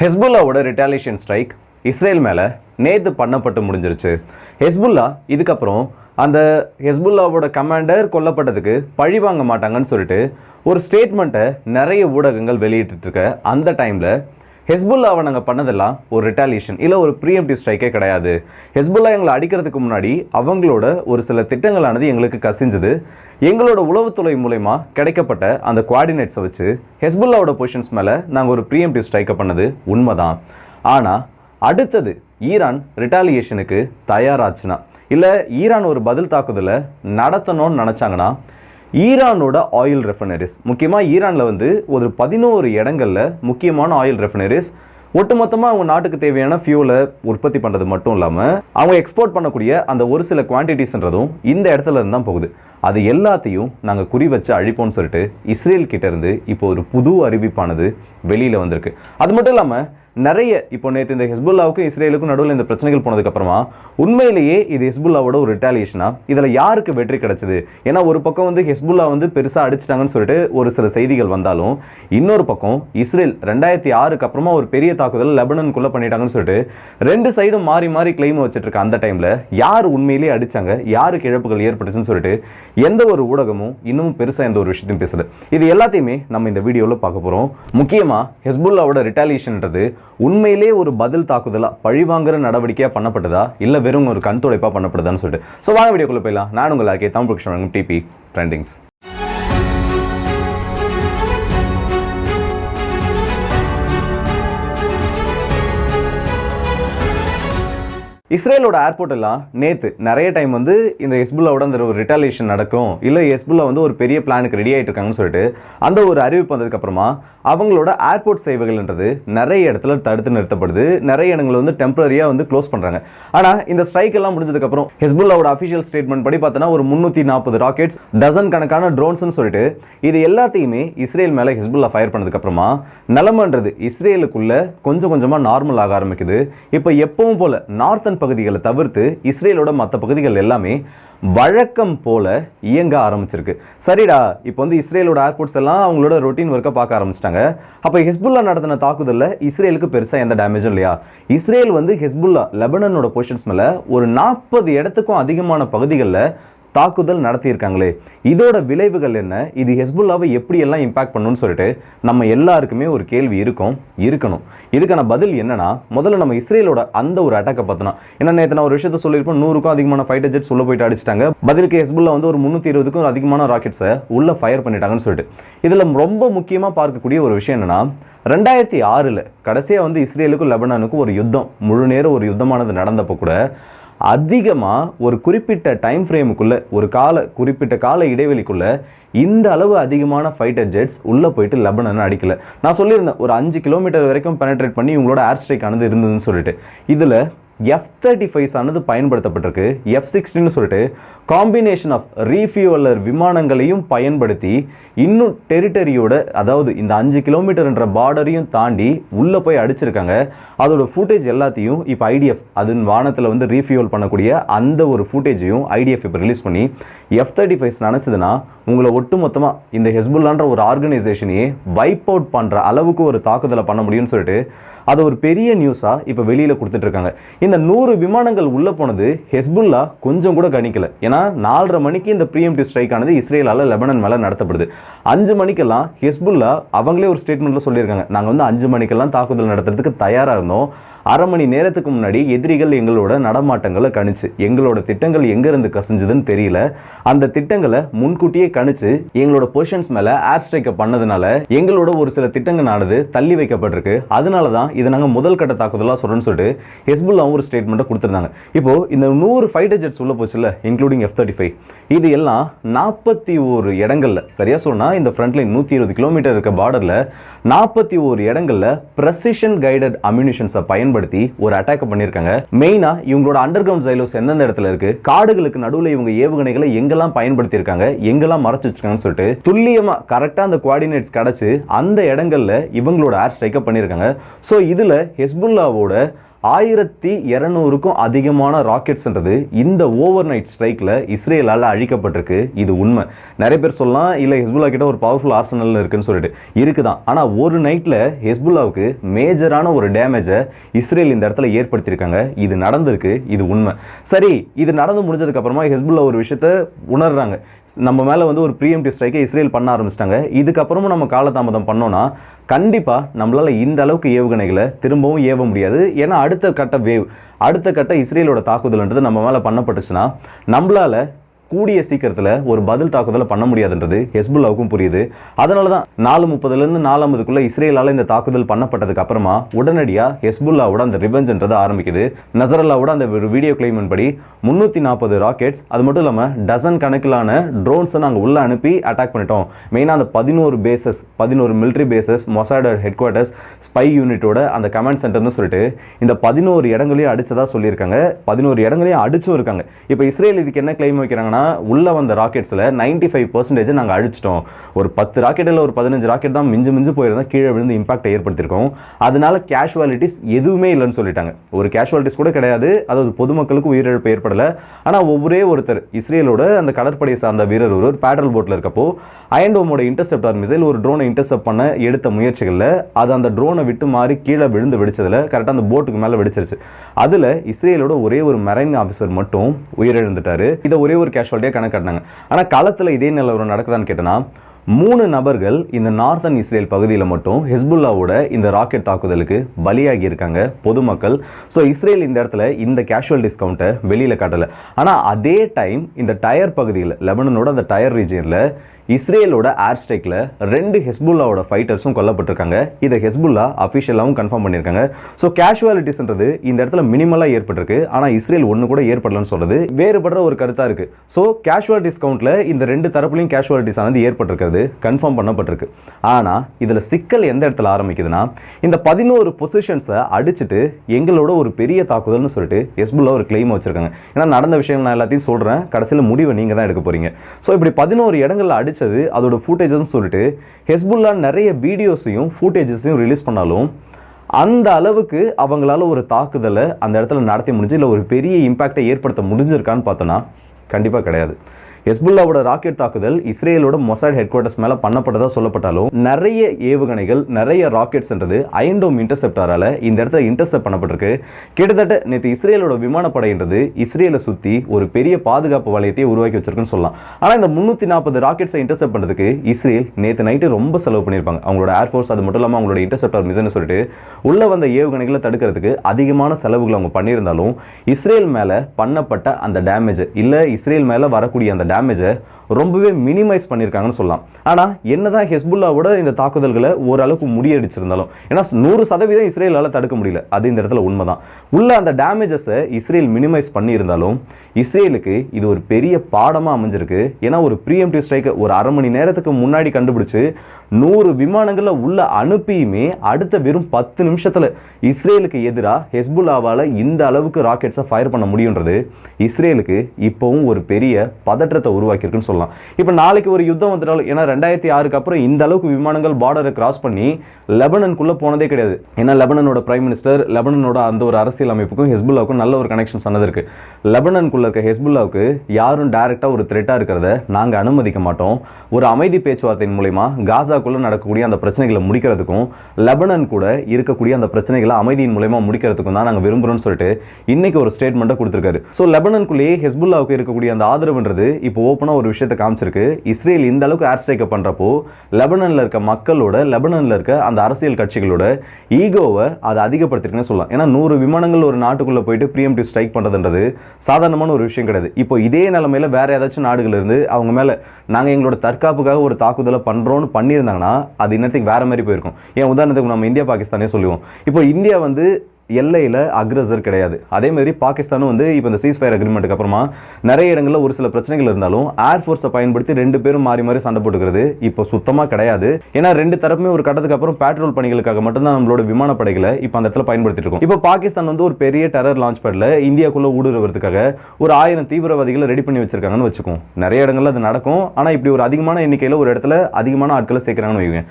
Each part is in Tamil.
ஹெஸ்புல்லாவோட ரிட்டாலியேஷன் ஸ்ட்ரைக் இஸ்ரேல் மேலே நேத்து பண்ணப்பட்டு முடிஞ்சிருச்சு. ஹெஸ்புல்லா இதுக்கப்புறம் அந்த ஹெஸ்புல்லாவோட கமாண்டர் கொல்லப்பட்டதுக்கு பழி வாங்க மாட்டாங்கன்னு சொல்லிட்டு ஒரு ஸ்டேட்மெண்ட்டை நிறைய ஊடகங்கள் வெளியிட்டுருக்க அந்த டைமில் ஹெஸ்புல்லாவை நாங்கள் பண்ணதெல்லாம் ஒரு ரிட்டாலியேஷன் இல்லை ஒரு ப்ரீஎம்டிவ் ஸ்ட்ரைக்கே கிடையாது. ஹெஸ்புல்லா எங்களை அடிக்கிறதுக்கு முன்னாடி அவங்களோட ஒரு சில திட்டங்களானது எங்களுக்கு கசிஞ்சது. எங்களோட உளவுத்துறை மூலயமா கிடைக்கப்பட்ட அந்த குவாடினேட்ஸை வச்சு ஹெஸ்புல்லாவோட பொசிஷன்ஸ் மேலே நாங்கள் ஒரு ப்ரீஎம்டிவ் ஸ்ட்ரைக்கை பண்ணது உண்மைதான். ஆனால் அடுத்தது ஈரான் ரிட்டாலியேஷனுக்கு தயாராச்சுன்னா இல்லை ஈரான் ஒரு பதில் தாக்குதலை நடத்தணும்னு நினச்சாங்கன்னா ஈரானோட ஆயில் ரெஃபனரிஸ் முக்கியமாக ஈரானில் வந்து ஒரு பதினோரு இடங்களில் முக்கியமான ஆயில் ரெஃபனரிஸ் ஒட்டுமொத்தமாக அவங்க நாட்டுக்கு தேவையான ஃபியூலை உற்பத்தி பண்ணுறது மட்டும் இல்லாமல் அவங்க எக்ஸ்போர்ட் பண்ணக்கூடிய அந்த ஒரு சில குவான்டிட்டிஸ்ன்றதும் இந்த இடத்துல இருந்து தான் போகுது. அது எல்லாத்தையும் நாங்கள் குறி வச்சு அழிப்போம்னு சொல்லிட்டு இஸ்ரேல் கிட்டேருந்து இப்போ ஒரு புது அறிவிப்பானது வெளியில் வந்திருக்கு. அது மட்டும் இல்லாமல் நிறைய இப்போ நேற்று இந்த ஹெஸ்புல்லாவுக்கும் இஸ்ரேலுக்கும் நடுவில் இந்த பிரச்சனைகள் போனதுக்கப்புறமா உண்மையிலேயே இது ஹெஸ்புல்லாவோட ஒரு ரிட்டாலியேஷனா இதில் யாருக்கு வெற்றி கிடைச்சது? ஏன்னா ஒரு பக்கம் வந்து ஹெஸ்புல்லா வந்து பெருசாக அடிச்சிட்டாங்கன்னு சொல்லிட்டு ஒரு சில செய்திகள் வந்தாலும் இன்னொரு பக்கம் இஸ்ரேல் ரெண்டாயிரத்தி ஆறுக்கு அப்புறமா ஒரு பெரிய தாக்குதல் லெபனனுக்குள்ளே பண்ணிட்டாங்கன்னு சொல்லிட்டு ரெண்டு சைடும் மாறி மாறி கிளைம் வச்சுட்டு இருக்க அந்த டைமில் யார் உண்மையிலேயே அடிச்சாங்க? யாருக்கு இழப்புகள் ஏற்பட்டுச்சுன்னு சொல்லிட்டு எந்த ஒரு ஊடகமும் இன்னமும் பெருசாக எந்த ஒரு விஷயத்தையும் பேசல. இது எல்லாத்தையுமே நம்ம இந்த வீடியோவில் பார்க்க போகிறோம் முக்கியமாக ஹெஸ்புல்லாவோட ரிட்டாலியேஷன்ன்றது உண்மையிலே ஒரு பதில் தாக்குதலாக பழிவாங்குற நடவடிக்கையாக பண்ணப்பட்டதா இல்லை வெறும் ஒரு கண் துடைப்பாக பண்ணப்படுதான்னு சொல்லிட்டு. ஸோ வாங்க வீடியோக்குள்ளே போயிடலாம். நான் உங்கள் ஆக்கே தமிழ் கிருஷ்ணன் டிபி ட்ரெண்டிங்ஸ் இஸ்ரேலோட ஏர்போர்ட் எல்லாம் நேத்து நிறைய டைம் வந்து இந்த எஸ்புல்லாவோட அந்த ஒரு ரிட்டாலியேஷன் நடக்கும். இல்லை எஸ்புல்லா வந்து ஒரு பெரிய பிளானுக்கு ரெடி ஆயிட்டு இருக்காங்கன்னு சொல்லிட்டு அந்த ஒரு அறிவிப்பு வந்ததுக்கு அப்புறமா அவங்களோட ஏர்போர்ட் சேவைகள்ன்றது நிறைய இடத்துல தடுத்து நிறுத்தப்படுது. நிறைய இடங்களை வந்து டெம்பரரியாக வந்து க்ளோஸ் பண்ணுறாங்க ஆனால் இந்த ஸ்ட்ரைக் எல்லாம் முடிஞ்சதுக்கப்புறம் ஹெஸ்புல்லாவோட அஃபிஷியல் ஸ்டேட்மெண்ட் படி பார்த்தோன்னா ஒரு முந்நூற்றி நாற்பது ராக்கெட்ஸ் டசன் கணக்கான ட்ரோன்ஸ்னு சொல்லிட்டு இது எல்லாத்தையுமே இஸ்ரேல் மேலே ஹெஸ்புல்லா ஃபயர் பண்ணதுக்கப்புறமா நிலமன்றது இஸ்ரேலுக்குள்ள கொஞ்சம் கொஞ்சமாக நார்மல் ஆக ஆரம்பிக்குது. இப்போ எப்பவும் போல நார்த்தன் பகுதிகளை தவிர்த்து இஸ்ரேலோட மற்ற பகுதிகள் எல்லாமே வழக்கம் போல இயங்க ஆரம்பிச்சிருக்கு. சரிடா இப்போ வந்து இஸ்ரேலோட ஏர்போர்ட்ஸ் எல்லாம் அவங்களோட ரொட்டீன் ஒர்க்கை பார்க்க ஆரம்பிச்சிட்டாங்க. அப்போ ஹெஸ்புல்லா நடத்தின தாக்குதலில் இஸ்ரேலுக்கு பெருசாக எந்த டேமேஜும் இல்லையா? இஸ்ரேல் வந்து ஹிஸ்புல்லா லெபனனோட பொசிஷன்ஸ் மேலே ஒரு நாற்பது இடத்துக்கும் அதிகமான பகுதிகளில் தாக்குதல் நடத்தியிருக்காங்களே. இதோட விளைவுகள் என்ன? இது ஹெஸ்புல்லாவை எப்படியெல்லாம் இம்பாக்ட் பண்ணுன்னு சொல்லிட்டு நம்ம எல்லாருக்குமே ஒரு கேள்வி இருக்கும் இருக்கணும். இதுக்கான பதில் என்னன்னா முதல்ல நம்ம இஸ்ரேலோட அந்த ஒரு அட்டாக்கை பார்த்தோம்னா ஏன்னா நேற்று நான் ஒரு விஷயத்த சொல்லியிருப்போம் நூறுக்கும் அதிகமான ஃபைட்டர் ஜெட்ஸ் உள்ள போயிட்டு அடிச்சிட்டாங்க. பதிலுக்கு ஹெஸ்புல்லா வந்து ஒரு முந்நூற்றி இருபதுக்கும் அதிகமான ராக்கெட்ஸை உள்ளே ஃபயர் பண்ணிட்டாங்கன்னு சொல்லிட்டு. இதில் ரொம்ப முக்கியமாக பார்க்கக்கூடிய ஒரு விஷயம் என்னென்னா ரெண்டாயிரத்தி ஆறில் கடைசியாக வந்து இஸ்ரேலுக்கும் லெபனானுக்கும் ஒரு யுத்தம் முழு நேரம் ஒரு யுத்தமானது நடந்தப்போ கூட அதிகமாக ஒரு குறிப்பிட்ட டைம் ஃப்ரேமுக்குள்ளே ஒரு கால குறிப்பிட்ட கால இடைவெளிக்குள்ளே இந்த அளவு அதிகமான ஃபைட்டர் ஜெட்ஸ் உள்ளே போயிட்டு லெபனன் அடிக்கல. நான் சொல்லியிருந்தேன் ஒரு அஞ்சு கிலோமீட்டர் வரைக்கும் பெனட்ரேட் பண்ணி இவங்களோட ஏர் ஸ்ட்ரைக் ஆனது இருந்ததுன்னு சொல்லிட்டு. இதில் எஃப் தேர்ட்டி ஃபைவ்ஸ் ஆனது பயன்படுத்தப்பட்டிருக்கு. எஃப் சிக்ஸ்டின்னு சொல்லிட்டு காம்பினேஷன் ஆஃப் ரீஃபியூவலர் விமானங்களையும் பயன்படுத்தி இன்னும் டெரிட்டரியோட அதாவது இந்த அஞ்சு கிலோமீட்டர்ன்ற பார்டரையும் தாண்டி உள்ளே போய் அடிச்சிருக்காங்க. அதோட ஃபுட்டேஜ் எல்லாத்தையும் இப்போ ஐடிஎஃப் அது வானத்தில் வந்து ரீஃபியூவல் பண்ணக்கூடிய அந்த ஒரு ஃபுட்டேஜையும் ஐடிஎஃப் இப்போ ரிலீஸ் பண்ணி எஃப் தேர்ட்டி ஃபைவ்ஸ் நினச்சதுன்னா உங்களை ஒட்டு மொத்தமாக இந்த ஹெஸ்புல்லான்ற ஒரு ஆர்கனைசேஷனையே வைப் அவுட் பண்ணுற அளவுக்கு ஒரு தாக்குதலை பண்ண முடியும்னு சொல்லிட்டு அதை ஒரு பெரிய நியூஸாக இப்போ வெளியில் கொடுத்துட்ருக்காங்க இந்த நூறு விமானங்கள் உள்ளே போனது ஹெஸ்புல்லா கொஞ்சம் கூட கணிக்கல. ஏன்னா நாலரை மணிக்கு இந்த ப்ரீஎம்டிவ் ஸ்ட்ரைக் ஆனது இஸ்ரேலால் லெபனன் மேலே நடத்தப்படுது. அஞ்சு மணிக்கெல்லாம் ஹெஸ்புல்லா அவங்களே ஒரு ஸ்டேட்மெண்ட்டில் சொல்லியிருக்காங்க. நாங்கள் வந்து அஞ்சு மணிக்கெல்லாம் தாக்குதல் நடத்துறதுக்கு தயாராக இருந்தோம். அரை மணி நேரத்துக்கு முன்னாடி எதிரிகள் எங்களோட நடமாட்டங்களை கணிச்சு எங்களோட திட்டங்கள் எங்கேருந்து கசிஞ்சதுன்னு தெரியல. அந்த திட்டங்களை முன்கூட்டியே கணிச்சு எங்களோட பொசிஷன்ஸ் மேலே ஏர் ஸ்ட்ரைக்கை பண்ணதுனால எங்களோட ஒரு சில திட்டங்களானது தள்ளி வைக்கப்பட்டிருக்கு. அதனால தான் இதை நாங்கள் முதல் கட்ட தாக்குதலாக சொல்கிறோன்னு சொல்லிட்டு ஹெஸ்புல்லாவும் ஒரு ஸ்டேட்மெண்ட்டை கொடுத்துருந்தாங்க. இப்போ இந்த நூறு ஃபைட்டர் ஜெட்ஸ் உள்ள போச்சுல்ல இன்க்ளூடிங் எஃப் தேர்ட்டி ஃபைவ் இது எல்லாம் நாற்பத்தி ஒரு இடங்களில் சரியா சொன்னால் இந்த ஃப்ரண்ட்லைன் நூற்றி இருபது கிலோமீட்டர் இருக்க பார்டரில் நாற்பத்தி ஒரு இடங்களில் ப்ரெசிஷன் கைடட் அம்யூனிஷன்ஸை பயன்படுத்தி ஒரு அட்டாக் பண்ணியிருக்காங்க மெயினாக இவங்களோட அண்டர் கிரவுண்ட் ஜைலோஸ் எந்தெந்த இடத்துல இருக்கு காடுகளுக்கு நடுவில் இவங்க ஏவுகணைகளை எங்கெல்லாம் பயன்படுத்தியிருக்காங்க எங்கெல்லாம் மறைச்சு வச்சிருக்காங்கன்னு சொல்லிட்டு துல்லியமாக கரெக்டாக அந்த குவாடினேட்ஸ் கிடச்சி அந்த இடங்கள்ல இவங்களோட ஏர் ஸ்ட்ரைக்கப் பண்ணியிருக்காங்க ஸோ இதில் ஹெஸ்புல்லாவோட ஆயிரத்தி இரநூறுக்கும் அதிகமான ராக்கெட்ஸ்ன்றது இந்த ஓவர் நைட் ஸ்ட்ரைக்கில் இஸ்ரேலால் அழிக்கப்பட்டிருக்கு. இது உண்மை. நிறைய பேர் சொல்லலாம் இல்லை ஹெஸ்புல்லா கிட்ட ஒரு பவர்ஃபுல் ஆர்சனல் இருக்குன்னு சொல்லிட்டு. இருக்குதான். ஆனால் ஒரு நைட்டில் ஹெஸ்புல்லாவுக்கு மேஜரான ஒரு டேமேஜை இஸ்ரேல் இந்த இடத்துல ஏற்படுத்தியிருக்காங்க. இது நடந்திருக்கு. இது உண்மை. சரி இது நடந்து முடிஞ்சதுக்கப்புறமா ஹெஸ்புல்லா ஒரு விஷயத்த உணர்றாங்க. நம்ம மேலே வந்து ஒரு ப்ரீஎம்டி ஸ்ட்ரைக்கை இஸ்ரேல் பண்ண ஆரம்பிச்சிட்டாங்க. இதுக்கப்புறமும் நம்ம காலதாமதம் பண்ணோன்னா கண்டிப்பாக நம்மளால் இந்த அளவுக்கு ஏவுகணைகளை திரும்பவும் ஏவ முடியாது. ஏன்னா அடுத்த கட்ட வேவ் அடுத்த கட்ட இஸ்ரேலோட தாக்குதல்ன்றது நம்ம மேலே பண்ணப்பட்டுச்சுன்னா நம்மளால கூடிய சீக்கிரத்தில் ஒரு பதில் தாக்குதலை பண்ண முடியாதுன்றது ஹெஸ்புல்லாவுக்கும் புரியுது. அதனால தான் நாலு முப்பதுலேருந்து நாலாம்பதுக்குள்ளே இஸ்ரேலால் இந்த தாக்குதல் பண்ணப்பட்டதுக்கு அப்புறமா உடனடியாக ஹெஸ்புல்லாவோட அந்த ரிவெஞ்சுன்றது ஆரம்பிக்குது. நசரல்லாவோட அந்த ஒரு வீடியோ கிளைமின் படி முந்நூற்றி நாற்பது ராக்கெட்ஸ் அது மட்டும் இல்லாமல் டசன் கணக்கிலான ட்ரோன்ஸை நாங்கள் உள்ளே அனுப்பி அட்டாக் பண்ணிட்டோம். மெயினாக அந்த பதினோரு பேசஸ் பதினோரு மிலிட்ரி பேசஸ் மொசாடர் ஹெட் குவார்ட்டர்ஸ் ஸ்பை யூனிட்டோட அந்த கமாண்ட் சென்டர்னு சொல்லிட்டு இந்த பதினோரு இடங்களையும் அடித்ததாக சொல்லியிருக்காங்க. பதினோரு இடங்களையும் அடிச்சும் இருக்காங்க. இப்போ இஸ்ரேல் இதுக்கு என்ன கிளைம் வைக்கிறாங்கன்னா உள்ள வந்த ராக்கெட்ஸில் நைன்டி ஃபைவ் பர்சன்டேஜ் நாங்கள் அழிச்சிட்டோம். ஒரு பத்து ராக்கெட்டில் ஒரு பதினஞ்சு ராக்கெட் தான் மிஞ்சு மிஞ்சு போயிருந்தால் கீழே விழுந்து இம்பாக்டை ஏற்படுத்தியிருக்கோம். அதனால கேஷுவாலிட்டிஸ் எதுவுமே இல்லைன்னு சொல்லிட்டாங்க. ஒரு கேஷுவாலிட்டிஸ் கூட கிடையாது. அதாவது பொதுமக்களுக்கு உயிரிழப்பு ஏற்படலை. ஆனால் ஒவ்வொரே ஒருத்தர் இஸ்ரேலோட அந்த கடற்படை சார்ந்த வீரர் ஒரு பேட்ரல் போட்டில் இருக்கப்போ அயன்டோமோட இன்டர்செப்டார் மிசைல் ஒரு ட்ரோனை இன்டர்செப்ட் பண்ண எடுத்த முயற்சிகளில் அது அந்த ட்ரோனை விட்டு மாறி கீழே விழுந்து வெடிச்சதில் கரெக்டாக அந்த போட்டுக்கு மேலே வெடிச்சிருச்சு. அதில் இஸ்ரேலோட ஒரே ஒரு மெரைன் ஆஃபீஸர் மட்டும் உயிரிழந்துட்டார். இதை ஒரே ஒரு கேஷுவாலிட்டியாக கணக்காட்டினாங்க ஆனால் களத்தில் இதே நிலவரம் நடக்குதான்னு கேட்டனா மூணு நபர்கள் இந்த நார்த்தன் இஸ்ரேல் பகுதியில் மட்டும் ஹெஸ்புல்லாவோட இந்த ராக்கெட் தாக்குதலுக்கு பலியாகி இருக்காங்க பொதுமக்கள். ஸோ இஸ்ரேல் இந்த இடத்துல இந்த கேஷுவல் டிஸ்கவுண்ட்டை வெளியில் காட்டலை. ஆனால் அதே டைம் இந்த டயர் பகுதியில் லெபனனோட அந்த டயர் ரீஜியனில் இஸ்ரேலோட ஏர் ஸ்ட்ரைக்கில் ரெண்டு ஹெஸ்புல்லாவோட ஃபைட்டர்ஸும் கொல்லப்பட்டிருக்காங்க. இதை ஹெஸ்புல்லா அஃபிஷியலாகவும் கன்ஃபார்ம் பண்ணியிருக்காங்க. ஸோ கேஷுவாலிட்டிஸ்ன்றது இந்த இடத்துல மினிமலாக ஏற்பட்டிருக்கு. ஆனால் இஸ்ரேல் ஒன்று கூட ஏற்படலன்னு சொல்றது வேறுபடுற ஒரு கருத்தாக இருக்குது ஸோ கேஷுவாலிட்டிஸ் கவுண்டில் இந்த ரெண்டு தரப்புலையும் கேஷுவாலிட்டிஸ் ஆனது ஏற்பட்டிருக்கிறது கன்ஃபார்ம் பண்ணப்பட்டிருக்கு. ஆனால் இதில் சிக்கல் எந்த இடத்துல ஆரம்பிக்குதுன்னா இந்த பதினோரு பொசிஷன்ஸை அடிச்சுட்டு எங்களோட ஒரு பெரிய தாக்குதல்னு சொல்லிட்டு ஹெஸ்புல்லா ஒரு கிளைம் வச்சிருக்காங்க. ஏன்னா நடந்த விஷயம் நான் எல்லாத்தையும் சொல்கிறேன் கடைசியில் முடிவை நீங்கள் தான் எடுக்க போகிறீங்க ஸோ இப்படி பதினோரு இடங்களில் அடிச்சு அடிச்சது அதோட ஃபூட்டேஜஸ்னு சொல்லிட்டு ஹெஸ்புல்லா நிறைய வீடியோஸையும் ஃபூட்டேஜஸையும் ரிலீஸ் பண்ணாலும் அந்த அளவுக்கு அவங்களால ஒரு தாக்குதலை அந்த இடத்துல நடத்தி முடிஞ்சு இல்லை ஒரு பெரிய இம்பாக்டை ஏற்படுத்த முடிஞ்சிருக்கான்னு பார்த்தோன்னா கண்டிப்பாக கிடையாது. ஹெஸ்புல்லாவோட ராக்கெட் தாக்குதல் இஸ்ரேலோட மொசாட் ஹெட் குவார்ட்டர்ஸ் மேலே பண்ணப்பட்டதாக சொல்லப்பட்டாலும் நிறைய ஏவுகணைகள் நிறைய ராக்கெட்ஸ்ன்றது அயன்டோம் இன்டர்செப்டாரால இந்த இடத்துல இன்டர்செப்ட் பண்ணப்பட்டிருக்கு. கிட்டத்தட்ட நேற்று இஸ்ரேலோட விமானப்படைன்றது இஸ்ரேலை சுற்றி ஒரு பெரிய பாதுகாப்பு வளையத்தை உருவாக்கி வச்சிருக்குன்னு சொல்லலாம். ஆனால் இந்த முந்நூற்றி நாற்பது ராக்கெட்ஸை இன்டர்செப்ட் பண்ணுறதுக்கு இஸ்ரேல் நேற்று நைட்டு ரொம்ப செலவு பண்ணியிருப்பாங்க. அவங்களோட ஏர்ஃபோர்ஸ் அது மட்டும் இல்லாமல் அவங்களோட இன்டர்செப்டார் மிஷன் சொல்லிட்டு உள்ள வந்த ஏவுகணைகளை தடுக்கிறதுக்கு அதிகமான செலவுகள் அவங்க பண்ணியிருந்தாலும் இஸ்ரேல் மேலே பண்ணப்பட்ட அந்த டேமேஜ் இல்லை இஸ்ரேல் மேலே வரக்கூடிய அந்த டேமேஜை ரொம்பவே மினிமைஸ் பண்ணியிருக்காங்கன்னு சொல்லலாம். ஆனால் என்னதான் ஹெஸ்புல்லாவோட இந்த தாக்குதல்களை ஓரளவுக்கு முடியடிச்சிருந்தாலும் ஏன்னா நூறு சதவீதம் இஸ்ரேலால் தடுக்க முடியல. அது இந்த இடத்துல உண்மைதான். உள்ள அந்த டேமேஜஸை இஸ்ரேல் மினிமைஸ் பண்ணியிருந்தாலும் இஸ்ரேலுக்கு இது ஒரு பெரிய பாடமாக அமைஞ்சிருக்கு. ஏன்னா ஒரு ப்ரீஎம்டிவ் ஸ்ட்ரைக்கை ஒரு அரை மணி நேரத்துக்கு முன்னாடி கண்டுபிடிச்சு நூறு விமானங்களை உள்ள அனுப்பியுமே அடுத்த வெறும் பத்து நிமிஷத்தில் இஸ்ரேலுக்கு எதிராக ஹெஸ்புல்லாவால் இந்த அளவுக்கு ராக்கெட்ஸை ஃபயர் பண்ண முடியுன்றது இஸ்ரேலுக்கு இப்போவும் ஒரு பெரிய பதற்றத்தை உருவாக்கியிருக்குன்னு சொல்லலாம். சொல்லலாம். இப்போ நாளைக்கு ஒரு யுத்தம் வந்துட்டாலும் ஏன்னா ரெண்டாயிரத்தி ஆறுக்கு அப்புறம் இந்த அளவுக்கு விமானங்கள் பார்டரை கிராஸ் பண்ணி லெபனனுக்குள்ளே போனதே கிடையாது. ஏன்னா லெபனனோட பிரைம் மினிஸ்டர் லெபனனோட அந்த ஒரு அரசியல் அமைப்புக்கும் ஹெஸ்புல்லாவுக்கும் நல்ல ஒரு கனெக்ஷன் சொன்னது இருக்குது லெபனனுக்குள்ள இருக்க ஹெஸ்புல்லாவுக்கு யாரும் டைரெக்டாக ஒரு த்ரெட்டாக இருக்கிறத நாங்கள் அனுமதிக்க மாட்டோம். ஒரு அமைதி பேச்சுவார்த்தையின் மூலிமா காசாக்குள்ளே நடக்கக்கூடிய அந்த பிரச்சனைகளை முடிக்கிறதுக்கும் லெபனன் கூட இருக்கக்கூடிய அந்த பிரச்சனைகளை அமைதியின் மூலயமா முடிக்கிறதுக்கும் தான் நாங்கள் விரும்புகிறோம்னு சொல்லிட்டு இன்னைக்கு ஒரு ஸ்டேட்மெண்ட்டை கொடுத்துருக்காரு. ஸோ லெபனனுக்குள்ளேயே ஹெஸ்புல்லாவுக்கு இருக்கக்கூடிய அந்த ஆதரவுன்றது இப்போ ஓப்பனாக ஒரு விஷயம் விஷயத்தை காமிச்சிருக்கு. இஸ்ரேல் இந்த அளவுக்கு ஏர் ஸ்ட்ரைக்கை பண்ணுறப்போ லெபனனில் இருக்க மக்களோட லெபனனில் இருக்க அந்த அரசியல் கட்சிகளோட ஈகோவை அதை அதிகப்படுத்திருக்குன்னு சொல்லலாம். ஏன்னா நூறு விமானங்கள் ஒரு நாட்டுக்குள்ளே போயிட்டு ப்ரீஎம்டிவ் ஸ்ட்ரைக் பண்ணுறதுன்றது சாதாரணமான ஒரு விஷயம் கிடையாது. இப்போ இதே நிலமையில் வேறு ஏதாச்சும் நாடுகள் இருந்து அவங்க மேலே நாங்கள் எங்களோட தற்காப்புக்காக ஒரு தாக்குதலை பண்ணுறோன்னு பண்ணியிருந்தாங்கன்னா அது இன்னத்துக்கு வேற மாதிரி போயிருக்கும். ஏன் உதாரணத்துக்கு நம்ம இந்தியா பாகிஸ்தானே சொல்லுவோம். இப்போ இந்தியா வந்து எல்லையில் அக்ரஸர் கிடையாது. அதே மாதிரி பாகிஸ்தானும் வந்து இப்போ இந்த சீஸ் ஃபயர் அக்ரிமெண்ட்டுக்கு அப்புறமா நிறைய இடங்களில் ஒரு சில பிரச்சனைகள் இருந்தாலும் ஏர்ஃபோர்ஸை பயன்படுத்தி ரெண்டு பேரும் மாறி மாறி சண்டை போட்டுக்கிறது இப்போ சுத்தமாக கிடையாது. ஏன்னா ரெண்டு தரப்புமே ஒரு கட்டத்துக்கு அப்புறம் பேட்ரோல் பணிகளுக்காக மட்டும்தான் நம்மளோட விமானப்படைகளை இப்போ அந்த இடத்துல பயன்படுத்திட்டு இருக்கோம். இப்போ பாகிஸ்தான் வந்து ஒரு பெரிய டெரர் லான்ச் பேடில் இந்தியாக்குள்ளே ஊடுருவதுக்காக ஒரு ஆயிரம் தீவிரவாதிகளை ரெடி பண்ணி வச்சிருக்காங்கன்னு வச்சுக்கோம் நிறைய இடங்களில் அது நடக்கும். ஆனால் இப்படி ஒரு அதிகமான எண்ணிக்கையில் ஒரு இடத்துல அதிகமான ஆட்களை சேர்க்குறாங்கன்னு வைங்க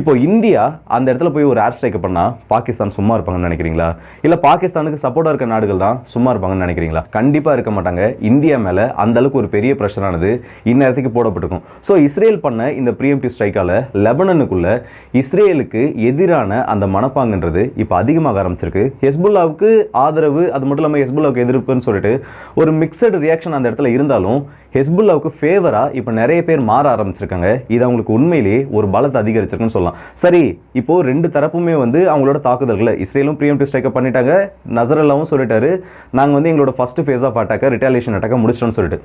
இப்போ இந்தியா அந்த இடத்துல போய் ஒரு ஏர் ஸ்ட்ரைக் பண்ணா பாகிஸ்தான் சும்மா இருப்பாங்கன்னு நினைக்கிறீங்களா? இல்ல பாகிஸ்தானுக்கு சப்போர்ட்டா இருக்க நாடுகள் தான் சும்மா இருப்பாங்கன்னு நினைக்கிறீங்களா? கண்டிப்பா இருக்க மாட்டாங்க. இந்தியா மேல அந்த அளவுக்கு ஒரு பெரிய பிரஷரானது இந்நேரத்துக்கு போடப்பட்டிருக்கும். ஸோ இஸ்ரேல் பண்ண இந்த பிரியம்டிவ் ஸ்ட்ரைக்கால லெபனனுக்குள்ள இஸ்ரேலுக்கு எதிரான அந்த மனப்பாங்குன்றது இப்போ அதிகமாக ஆரம்பிச்சிருக்கு. ஹெஸ்புல்லாவுக்கு ஆதரவு அது மட்டும் இல்லாமல் ஹெஸ்புல்லாவுக்கு எதிர்ப்புன்னு சொல்லிட்டு ஒரு மிக்சடு ரியாக்ஷன் அந்த இடத்துல இருந்தாலும் ஹெஸ்புல்லாவுக்கு ஃபேவராக இப்போ நிறைய பேர் மாற ஆரம்பிச்சிருக்காங்க. இது அவங்களுக்கு உண்மையிலேயே ஒரு பலத்தை அதிகரிச்சிருக்குன்னு சொல்லலாம். சரி இப்போ ரெண்டு தரப்புமே வந்து அவங்களோட தாக்குதல்களை இஸ்ரேலும் ப்ரீஎம்டிவ் ஸ்ட்ரைக்கப் பண்ணிட்டாங்க. நசரல்லாவும் சொல்லிட்டாரு. நாங்கள் வந்து எங்களோட ஃபர்ஸ்ட் ஃபேஸ் ஆஃப் அட்டாக்கை ரிட்டாலியேஷன் அட்டாக்கை முடிச்சிட்டோம்னு சொல்லிட்டு.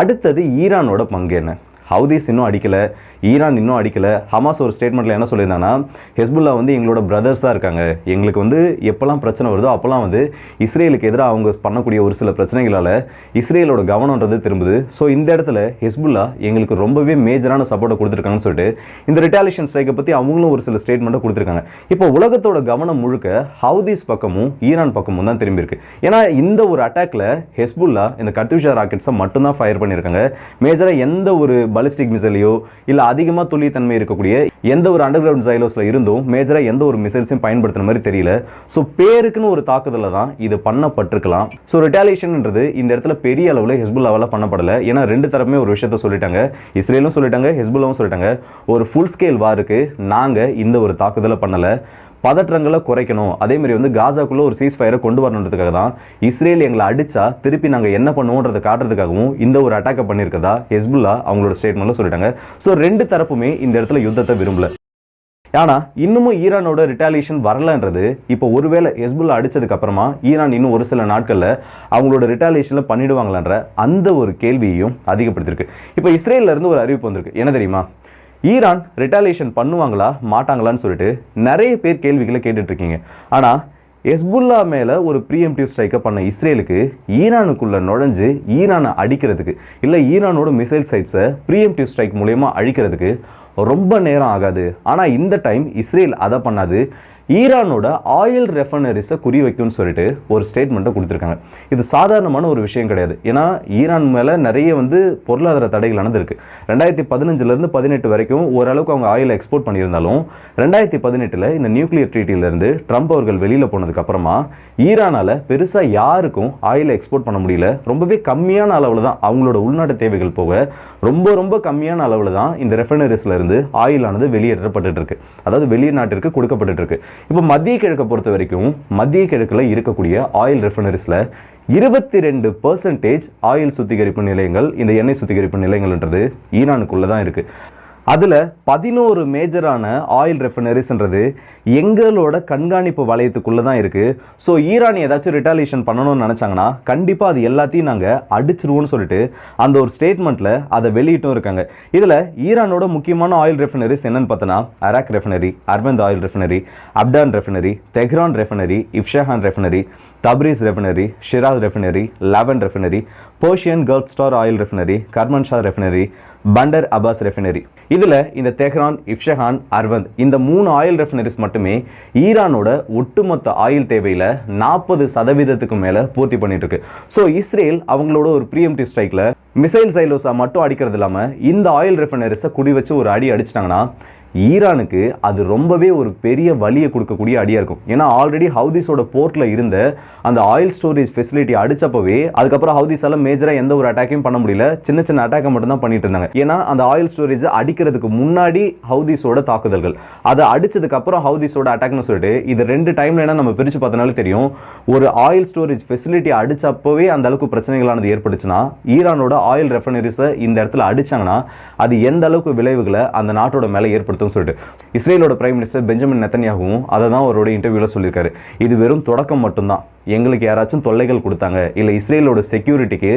அடுத்தது ஈரானோட பங்கு என்ன? ஹவுதீஸ் இன்னும் அடிக்கலை ஈரான் இன்னும் அடிக்கலை. ஹமாஸ் ஒரு ஸ்டேட்மெண்ட்டில் என்ன சொல்லியிருந்தாங்கன்னா ஹெஸ்புல்லா வந்து எங்களோட பிரதர்ஸாக இருக்காங்க. எங்களுக்கு வந்து எப்போல்லாம் பிரச்சனை வருதோ அப்போல்லாம் வந்து இஸ்ரேலுக்கு எதிராக அவங்க பண்ணக்கூடிய ஒரு சில பிரச்சனைகளால் இஸ்ரேலோட கவனம்ன்றது திரும்புது. ஸோ இந்த இடத்துல ஹெஸ்புல்லா எங்களுக்கு ரொம்பவே மேஜரான சப்போர்ட்டை கொடுத்துருக்காங்கன்னு சொல்லிட்டு இந்த ரிட்டாலியேஷன் ஸ்ட்ரைக்கை பற்றி அவங்களும் ஒரு சில ஸ்டேட்மெண்ட்டை கொடுத்துருக்காங்க. இப்போ உலகத்தோட கவனம் முழுக்க ஹவுதீஸ் பக்கமும் ஈரான் பக்கமும் தான் திரும்பியிருக்கு ஏன்னா இந்த ஒரு அட்டாக்ல ஹெஸ்புல்லா இந்த கத்துஷா ராக்கெட்ஸை மட்டும்தான் ஃபயர் பண்ணியிருக்காங்க. மேஜராக எந்த ஒரு பலிஸ்டிக் மிசைலையோ இல்லை அதிகமாக துல்லியத்தன்மை இருக்கக்கூடிய எந்த ஒரு அண்டர் கிரவுண்ட் சைலோஸில் இருந்தும் மேஜராக எந்த ஒரு மிசைல்ஸையும் பயன்படுத்துன மாதிரி தெரியல. ஸோ பேருக்குன்னு ஒரு தாக்குதலில் தான் இது பண்ணப்பட்டிருக்கலாம். ஸோ ரிட்டாலியேஷன்ன்றது இந்த இடத்துல பெரிய அளவில் ஹெஸ்புல்லாவில் பண்ணப்படலை. ஏன்னா ரெண்டு தரப்புமே ஒரு விஷயத்த சொல்லிட்டாங்க. இஸ்ரேலும் சொல்லிட்டாங்க ஹெஸ்புல்லாவும் சொல்லிட்டாங்க. ஒரு ஃபுல் ஸ்கேல் வாருக்கு நாங்கள் இந்த ஒரு தாக்குதலை பண்ணலை. பதற்றங்களை குறைக்கணும். அதே மாதிரி வந்து காசாக்குள்ளே ஒரு சீஸ் ஃபயரை கொண்டு வரணுன்றதுக்காக தான் இஸ்ரேல் எங்களை அடித்தா திருப்பி நாங்கள் என்ன பண்ணுவோன்றதை காட்டுறதுக்காகவும் இந்த ஒரு அட்டாக்கை பண்ணியிருக்கதா ஹெஸ்புல்லா அவங்களோட ஸ்டேட்மெண்ட்டில் சொல்லிட்டாங்க. ஸோ ரெண்டு தரப்புமே இந்த இடத்துல யுத்தத்தை விரும்பல. ஆனால் இன்னமும் ஈரானோட ரிட்டாலியேஷன் வரலன்றது இப்போ ஒருவேளை ஹெஸ்புல்லா அடித்ததுக்கப்புறமா ஈரான் இன்னும் ஒரு சில நாட்களில் அவங்களோட ரிட்டாலியேஷனில் பண்ணிடுவாங்களான்ற அந்த ஒரு கேள்வியையும் அதிகப்படுத்திருக்கு இப்போ இஸ்ரேல்ல இருந்து ஒரு அறிவிப்பு வந்திருக்கு. என்ன தெரியுமா? ஈரான் ரிட்டாலியேஷன் பண்ணுவாங்களா மாட்டாங்களான்னு சொல்லிட்டு நிறைய பேர் கேள்விகளை கேட்டுட்ருக்கீங்க. இருக்கீங்க எஸ்புல்லா மேலே ஒரு ப்ரீஎம்டிவ் ஸ்ட்ரைக்கை பண்ண இஸ்ரேலுக்கு ஈரானுக்குள்ளே நுழைஞ்சு ஈரானை அடிக்கிறதுக்கு இல்லை ஈரானோட மிசைல் சைட்ஸை ப்ரீஎம்டிவ் ஸ்ட்ரைக் மூலயமா அழிக்கிறதுக்கு ரொம்ப நேரம் ஆகாது. ஆனால் இந்த டைம் இஸ்ரேல் அதை பண்ணாது. ஈரானோட ஆயில் ரெஃபனரிஸை குறி வைக்கும்னு சொல்லிட்டு ஒரு ஸ்டேட்மெண்ட்டை கொடுத்துருக்காங்க. இது சாதாரணமான ஒரு விஷயம் கிடையாது. ஏன்னா ஈரான் மேலே நிறைய வந்து பொருளாதார தடைகள் நடந்திருக்கு. ரெண்டாயிரத்தி பதினஞ்சுலேருந்து பதினெட்டு வரைக்கும் ஓரளவுக்கு அவங்க ஆயிலை எக்ஸ்போர்ட் பண்ணியிருந்தாலும் ரெண்டாயிரத்தி பதினெட்டில் இந்த நியூக்ளியர் ட்ரீட்டிலேருந்து ட்ரம்ப் அவர்கள் வெளியில் போனதுக்கப்புறமா ஈரானால் பெருசாக யாருக்கும் ஆயிலை எக்ஸ்போர்ட் பண்ண முடியல. ரொம்பவே கம்மியான அளவில் தான் அவங்களோட உள்நாட்டு தேவைகள் போக ரொம்ப ரொம்ப கம்மியான அளவில் தான் இந்த ரெஃபனரிஸ்ல இருந்து ஆயிலானது வெளியேற்றப்பட்டு இருக்கு. அதாவது வெளிநாட்டிற்கு கொடுக்கப்பட்டு இருக்கு. இப்போ மத்திய கிழக்கை பொறுத்த வரைக்கும் மத்திய கிழக்கில் இருக்கக்கூடிய ஆயில் ரெஃபினரிஸில் இருபத்தி ரெண்டு பர்சன்டேஜ் ஆயில் சுத்திகரிப்பு நிலையங்கள் இந்த எண்ணெய் சுத்திகரிப்பு நிலையங்கள்ன்றது ஈரானுக்குள்ளே தான் இருக்குது அதில் பதினோரு மேஜரான ஆயில் ரெஃபினரிஸ்ன்றது எங்களோட கண்காணிப்பு வளையத்துக்குள்ளே தான் இருக்குது ஸோ ஈரான் ஏதாச்சும் ரிட்டாலியேஷன் பண்ணணும்னு நினச்சாங்கன்னா கண்டிப்பாக அது எல்லாத்தையும் நாங்கள் அடிச்சிருவோம்னு சொல்லிட்டு அந்த ஒரு ஸ்டேட்மெண்ட்டில் அதை வெளியிட்டும் இருக்காங்க. இதில் ஈரானோட முக்கியமான ஆயில் ரெஃபனரிஸ் என்னென்னு பார்த்தோன்னா Arak refinery அர்பந்த் oil refinery Abadan refinery Tehran refinery இஃப்ஷஹான் refinery Tabriz refinery Shiraz refinery Lavan refinery Persian Gulf Star oil refinery Kermanshah refinery Bandar Abbas refinery இதில் இந்த தெஹ்ரான் இஃப்ஷஹான் அர்வந்த் இந்த மூணு ஆயில் ரெஃபனரிஸ் மட்டுமே ஈரானோட ஒட்டுமொத்த ஆயில் தேவையில் நாற்பது சதவீதத்துக்கு மேலே பூர்த்தி பண்ணிட்டு இருக்கு ஸோ இஸ்ரேல் அவங்களோட ஒரு பிரியம்டி ஸ்ட்ரைக்கில் மிசைல் சைலோஸை மட்டும் அடிக்கிறது இல்லாமல் இந்த ஆயில் ரெஃபனரிஸை குடி வச்சு ஒரு அடி அடிச்சிட்டாங்கன்னா ஈரானுக்கு அது ரொம்பவே ஒரு பெரிய வலியை கொடுக்கக்கூடிய அடியாக இருக்கும். ஏன்னா ஆல்ரெடி ஹவுதிஸோட போர்ட்டில் இருந்த அந்த ஆயில் ஸ்டோரேஜ் ஃபெசிலிட்டி அடித்தப்பவே அதுக்கப்புறம் ஹவுதிஸால் மேஜராக எந்த ஒரு அட்டாக்கையும் பண்ண முடியல. சின்ன சின்ன அட்டாக்கை மட்டும் தான் பண்ணிட்டு இருந்தாங்க. ஏன்னா அந்த ஆயில் ஸ்டோரேஜ் அடிக்கிறதுக்கு முன்னாடி ஹவுதிஸோட தாக்குதல்கள். அதை அடித்ததுக்கப்புறம் ஹவுதிஸோட அட்டாக்னு சொல்லிட்டு இது ரெண்டு டைமில் என்ன நம்ம பிரித்து பார்த்தனாலே தெரியும். ஒரு ஆயில் ஸ்டோரேஜ் ஃபெசிலிட்டி அடித்தப்பவே அந்த அளவுக்கு பிரச்சனைகளானது ஏற்பட்டுச்சுன்னா ஈரானோட ஆயில் ரெஃபனரிஸை இந்த இடத்துல அடிச்சாங்கன்னா அது எந்த அளவுக்கு விளைவுகளை அந்த நாட்டோட மேலே ஏற்படுத்தும். சொல்லிட்டு. இஸ்ரேலோட பிரைம் மினிஸ்டர் பெஞ்சமின் நெத்தன்யாகவும் அதை தான் அவரோட இன்டர்வியூவில் சொல்லியிருக்காரு. இது வெறும் தொடக்கம் மட்டும்தான். எங்களுக்கு யாராச்சும் தொல்லைகள் கொடுத்தாங்க இல்லை இஸ்ரேலோட செக்யூரிட்டிக்கு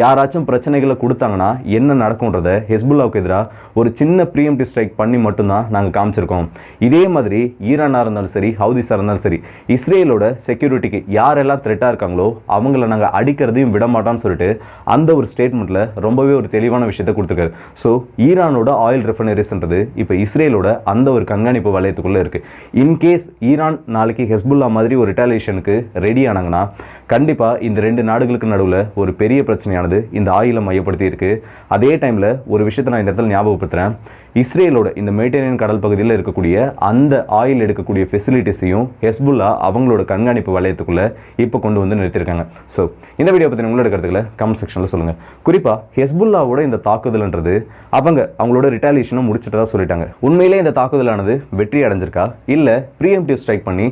யாராச்சும் பிரச்சனைகளை கொடுத்தாங்கன்னா என்ன நடக்கும்ன்றத ஹெஸ்புல்லாவுக்கு எதிராக ஒரு சின்ன ப்ரீஎம்டி ஸ்ட்ரைக் பண்ணி மட்டும்தான் நாங்கள் காமிச்சிருக்கோம். இதே மாதிரி ஈரானாக இருந்தாலும் சரி ஹவுதிஸாக இருந்தாலும் சரி இஸ்ரேலோட செக்யூரிட்டிக்கு யாரெல்லாம் த்ரெட்டாக இருக்காங்களோ அவங்கள நாங்கள் அடிக்கிறதையும் விட மாட்டோம்னு சொல்லிட்டு அந்த ஒரு ஸ்டேட்மெண்ட்டில் ரொம்பவே ஒரு தெளிவான விஷயத்தை கொடுத்துருக்காரு. ஸோ ஈரானோட ஆயில் ரெஃபனரிஸ்ன்றது இப்போ இஸ்ரேலோட அந்த ஒரு கண்காணிப்பு வலயத்துக்குள்ளே இருக்குது இன்கேஸ் ஈரான் நாளைக்கு ஹெஸ்புல்லா மாதிரி ஒரு ரிட்டாலியேஷனுக்கு ரெடி ஆனாங்கன்னா கண்டிப்பாக இந்த ரெண்டு நாடுகளுக்கு நடுவில் ஒரு பெரிய பிரச்சனையானது இந்த ஆயிலை மையப்படுத்தி இருக்கு அதே டைமில் ஒரு விஷயத்தை நான் இந்த இடத்துல ஞாபகப்படுத்துகிறேன் இஸ்ரேலோட இந்த மெடிட்டரேனியன் கடல் பகுதியில் இருக்கக்கூடிய அந்த ஆயில் எடுக்கக்கூடிய ஃபெசிலிட்டிஸையும் ஹெஸ்புல்லா அவங்களோட கண்காணிப்பு வளையத்துக்குள்ளே இப்போ கொண்டு வந்து நிறுத்தியிருக்காங்க. ஸோ இந்த வீடியோ பற்றி உங்களோட கருத்துக்களை கமெண்ட் செக்ஷனில் சொல்லுங்கள் குறிப்பாக ஹெஸ்புல்லாவோட இந்த தாக்குதல்ன்றது அவங்க அவங்களோட ரிட்டாலியேஷனும் முடிச்சுட்டதாக சொல்லிட்டாங்க. உண்மையிலே இந்த தாக்குதலானது வெற்றி அடைஞ்சிருக்கா? இல்லை ப்ரீஎம்டிவ் ஸ்ட்ரைக் பண்ணி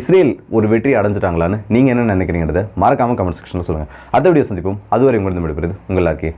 இஸ்ரேல் ஒரு வெற்றி அடைஞ்சிட்டாங்களான்னு நீங்கள் என்ன நினைக்கிறீங்கிறத மறக்காமல் கமெண்ட் செக்ஷனில் சொல்லுங்கள் அடுத்த வீடியோ சந்திப்போம். அதுவரை உங்களுக்கு விடுபடுது உங்களாக்கே